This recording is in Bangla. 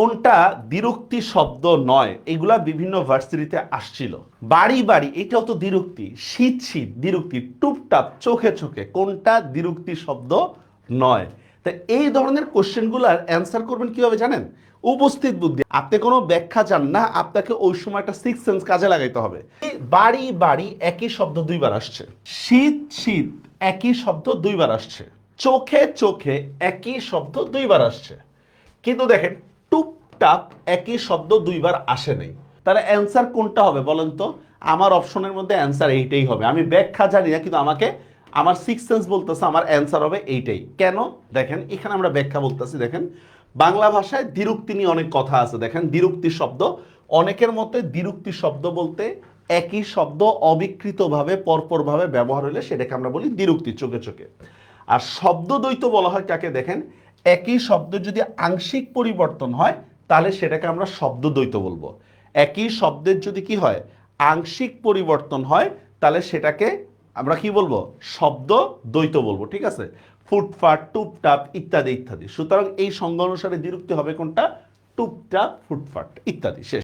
কোনটা দ্বিরুক্তি শব্দ নয়, এগুলা বিভিন্ন ভার্সিটিতে আসছিল। বাড়ি বাড়ি, এটাও তো দ্বিরুক্তি শীত শীত দ্বিরুক্তি টুপটাপ চোখে চোখে, কোনটা দ্বিরুক্তি শব্দ নয়? তা এই ধরনের কোশ্চেনগুলার অ্যান্সার করবেন কীভাবে জানেন? উপস্থিত বুদ্ধি। আপনি কোনো ব্যাখ্যা চান না, আপনাকে ওই সময় একটা সিক্স সেন্স কাজে লাগাইতে হবে। বাড়ি বাড়ি একই শব্দ দুইবার আসছে। শীত শীত একই শব্দ দুইবার আসছে। চোখে চোখে একই শব্দ দুইবার আসছে। কিন্তু দেখেন টুপটাপ একই শব্দ দুইবার আসে নাই। তাহলে অ্যান্সার কোনটা হবে বলেন তো? আমার অপশনের মধ্যে অ্যান্সার এইটাই হবে। আমি ব্যাখ্যা জানি না, কিন্তু আমাকে, আমার সিক্স সেন্স বলতেছে, আমার অ্যান্সার হবে এইটাই। কেন? দেখেন, এখানে আমরা ব্যাখ্যা বলতেছি, দেখেন, বাংলা ভাষায় দ্বিরুক্তি নিয়ে অনেক কথা আছে। দেখেন, দ্বিরুক্তি শব্দ, অনেকের মতে দ্বিরুক্তি শব্দ বলতে একই শব্দ অবিকৃতভাবে, পরপরভাবে ব্যবহার হলে সেটাকে আমরা বলি দ্বিরুক্তি, চোখে চোখে। আর শব্দ দ্বৈত বলা হয় কাকে? দেখেন, একই শব্দ যদি আংশিক পরিবর্তন হয় তাহলে সেটাকে আমরা শব্দ দ্বৈত বলব। একই শব্দের যদি কি হয়, আংশিক পরিবর্তন হয়, তাহলে সেটাকে আমরা কি বলব? শব্দ দ্বৈত বলব, ঠিক আছে? ফুটফাট টুপটাপ ইত্যাদি ইত্যাদি। সুতরাং এই সংজ্ঞা অনুসারে দ্বিরুক্তি হবে কোনটা? টুপটাপ ফুটফাট ইত্যাদি, শেষ।